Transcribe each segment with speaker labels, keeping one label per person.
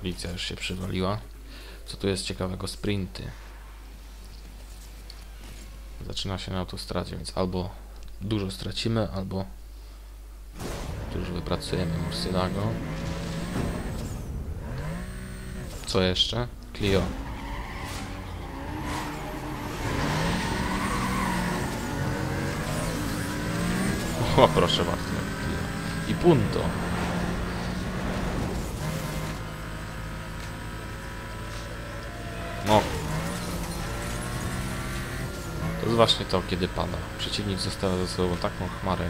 Speaker 1: Policja już się przywaliła. Co tu jest ciekawego? Sprinty. Zaczyna się na autostradzie, więc albo dużo stracimy, albo dużo wypracujemy Murcielago. Co jeszcze? Clio. O, proszę bardzo. I punto. No. To jest właśnie to, kiedy pada. Przeciwnik zostawia za sobą taką chmarę,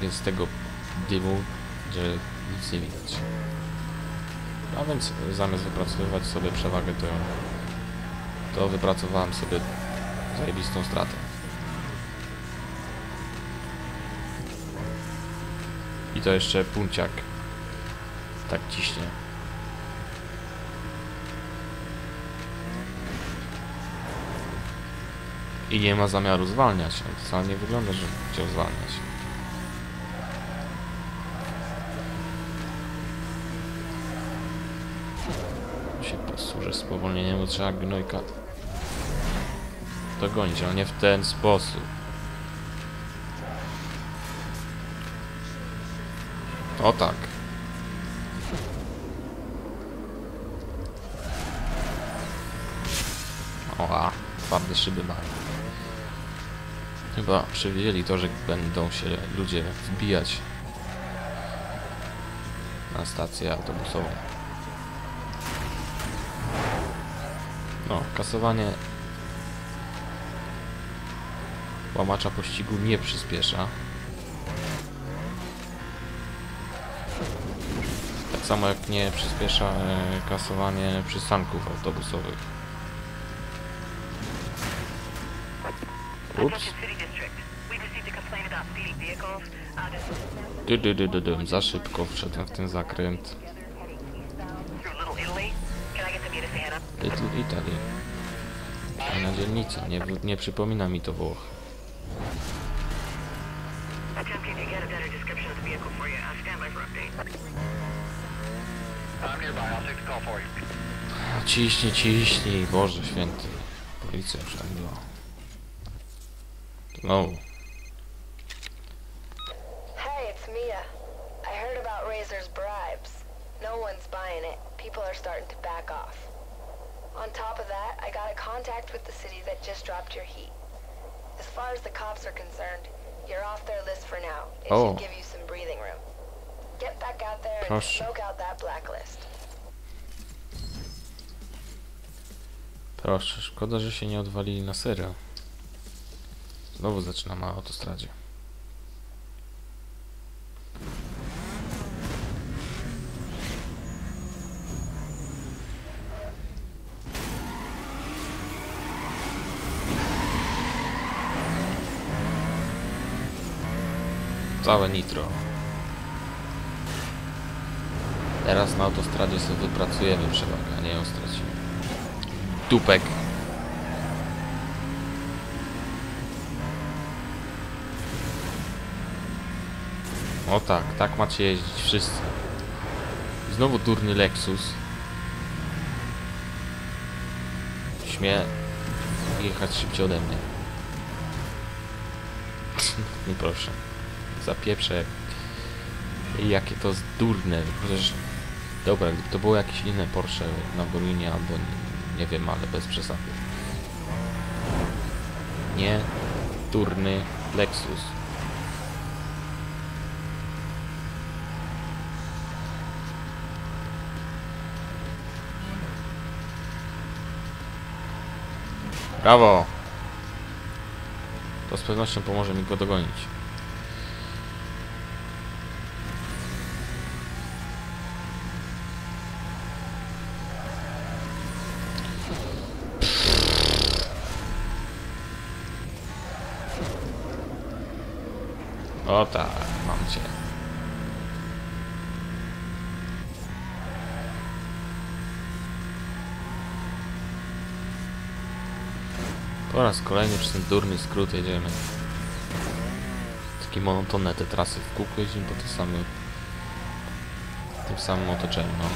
Speaker 1: więc tego dymu, że nic nie widać. A więc zamiast wypracowywać sobie przewagę, to, to wypracowałem sobie zajebistą stratę. I to jeszcze punciak. Tak ciśnie. I nie ma zamiaru zwalniać. No, wcale nie wygląda, że chciał zwalniać. Się posłużę spowolnieniem, bo trzeba gnojka dogonić, ale nie w ten sposób. O tak. Oła, twarde szyby mają. Chyba przewidzieli to, że będą się ludzie wbijać na stację autobusową. No, kasowanie łamacza pościgu nie przyspiesza. Tak samo jak nie przyspiesza e, kasowanie przystanków autobusowych. Ups. Dy, dy, dy, dy, dym. Za szybko wszedłem w ten zakręt.
Speaker 2: Little Italy.
Speaker 1: Fajna dzielnica. Nie, nie przypomina mi to Włoch. Ciśnij, ciśnij. Boże święty. Policja już tak była. No.
Speaker 3: No one's buying it. People are starting to back off. On top of that, I got a contact with the city that just dropped your heat. As far as the cops are concerned, you're off their list for now. It
Speaker 1: Oh.
Speaker 3: should give you some breathing room. Get back out there and
Speaker 1: Proszę.
Speaker 3: smoke out that blacklist.
Speaker 1: Proszę, szkoda, że się nie odwalili na serio. Znowu zaczynamy na autostradzie. Całe nitro. Teraz na autostradzie sobie wypracujemy przewagę, a nie ją stracimy. Dupek. O tak, tak macie jeździć wszyscy. Znowu durny Lexus. Śmie jechać szybciej ode mnie. no proszę. Zapieprzę jak... Jakie to jest durne. Przecież... Dobra, gdyby to było jakieś inne Porsche na Borunie albo nie, nie wiem, ale bez przesady. Nie durny Lexus. Brawo! To z pewnością pomoże mi go dogonić. O tak, mam cię. Po raz kolejny przez ten durny skrót jedziemy. Takie monotonne te trasy w kółko jeździmy po te same w tym samym otoczeniu, no.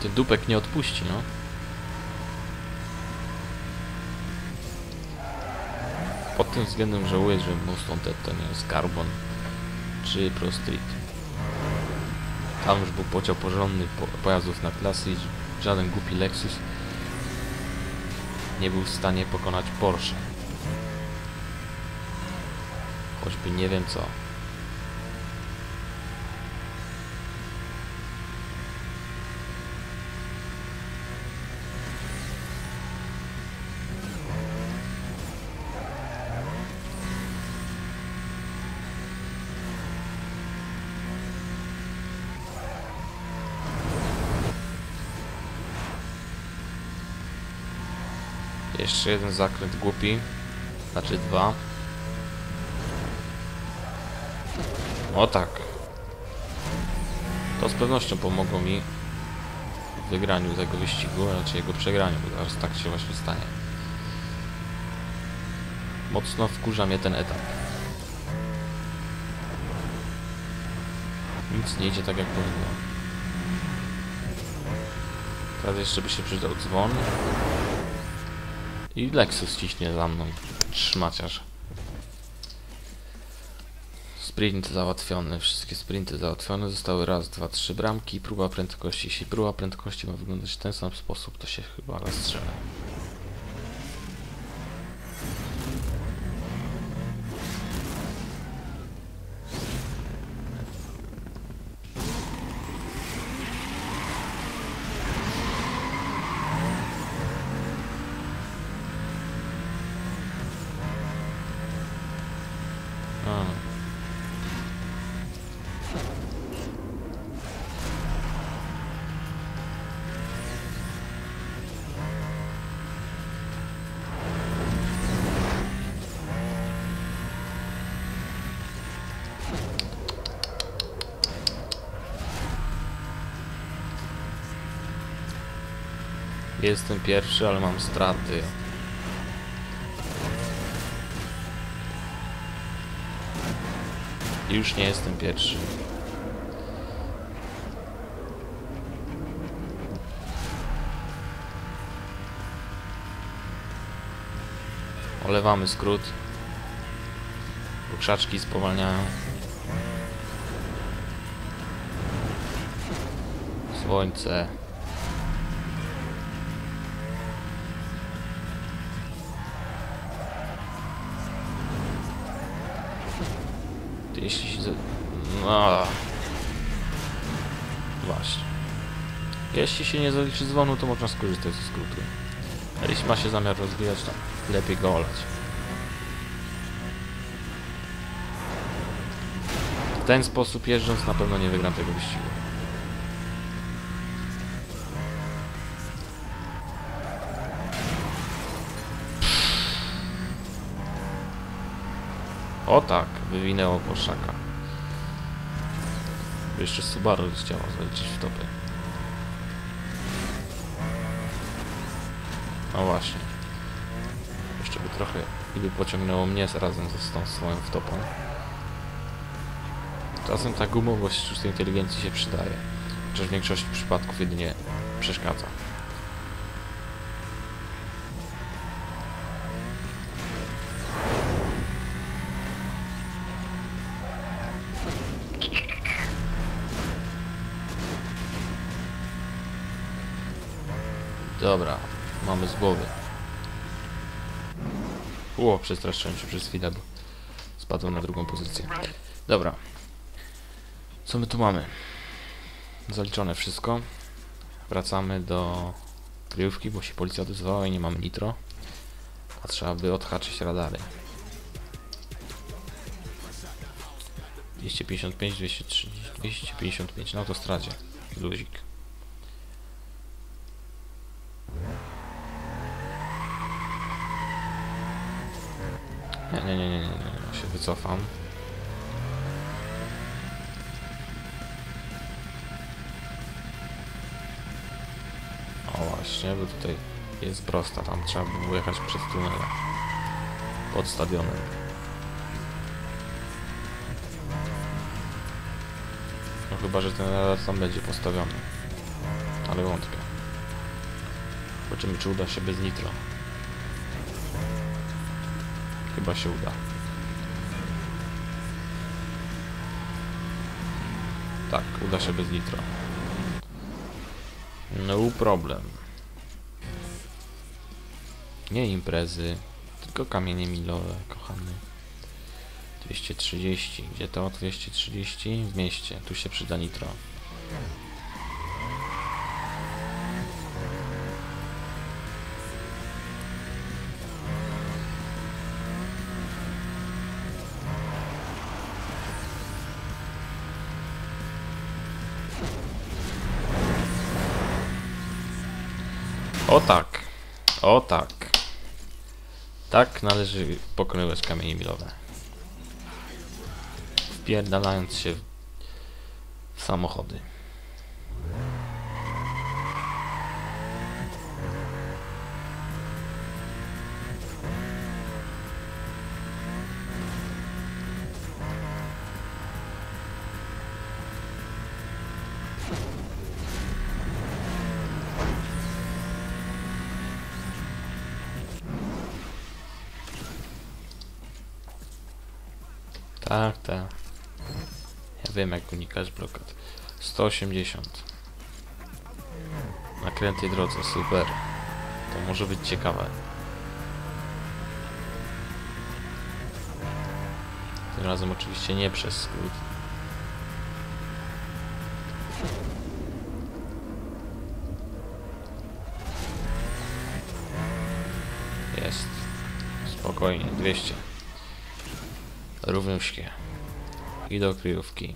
Speaker 1: Ty dupek nie odpuści, no. Pod tym względem żałuję, że Most Wanted to nie jest Carbon czy Pro Street. Tam już był podział porządny po pojazdów na klasy i żaden głupi Lexus nie był w stanie pokonać Porsche. Choćby nie wiem co. Jeszcze jeden zakręt głupi. Znaczy dwa. O tak. To z pewnością pomogło mi w wygraniu tego wyścigu, raczej jego przegraniu, bo zaraz tak się właśnie stanie. Mocno wkurza mnie ten etap. Nic nie idzie tak jak powinno. Teraz jeszcze by się przydał dzwon. I Lexus ciśnie za mną. Szmaciarz. Sprint załatwiony. Wszystkie sprinty załatwione. Zostały raz, dwa, trzy bramki. Próba prędkości. Jeśli próba prędkości ma wyglądać w ten sam sposób, to się chyba rozstrzelę. Jestem pierwszy, ale mam straty. Już nie jestem pierwszy. Olewamy skrót. Bo spowalniają. Słońce. Jeśli się... No. Właśnie. Jeśli się nie zaliczy dzwonu, to można skorzystać ze skrótu. A jeśli ma się zamiar rozwijać, to lepiej go olać. W ten sposób jeżdżąc na pewno nie wygram tego wyścigu. O tak, wywinęło Porszaka. By Jeszcze Subaru chciało zaliczyć w topy. No właśnie. Jeszcze by trochę i by pociągnęło mnie razem ze z tą swoją wtopą. Czasem ta gumowość sztucznej inteligencji się przydaje. Chociaż w większości przypadków jedynie przeszkadza. Dobra, mamy z głowy. Ło, przestraszyłem się przez chwilę, bo spadłem na drugą pozycję. Dobra. Co my tu mamy? Zaliczone wszystko. Wracamy do kryjówki, bo się policja odezwała i nie mamy nitro. A trzeba by odhaczyć radary. 255, 230, 255 na autostradzie. Luzik. Nie, nie, nie, nie, nie, nie. się wycofam. O właśnie, bo tutaj jest prosta, tam trzeba było jechać przez tunele pod stadionem. No chyba, że ten radar tam będzie postawiony, ale wątpię. Zobaczymy, czy uda się bez nitro. Chyba się uda. Tak, uda się bez nitro. No problem. Nie imprezy, tylko kamienie milowe, kochany. 230. Gdzie to? 230? W mieście. Tu się przyda nitro. O tak. Tak należy pokonywać kamienie milowe. Wpierdalając się w, samochody. Tak, tak. Ja wiem jak unikać blokad. 180. Na krętej drodze, super. To może być ciekawe. Tym razem oczywiście nie przez skrót. Jest. Spokojnie, 200. Równiuśkie. I do kryjówki.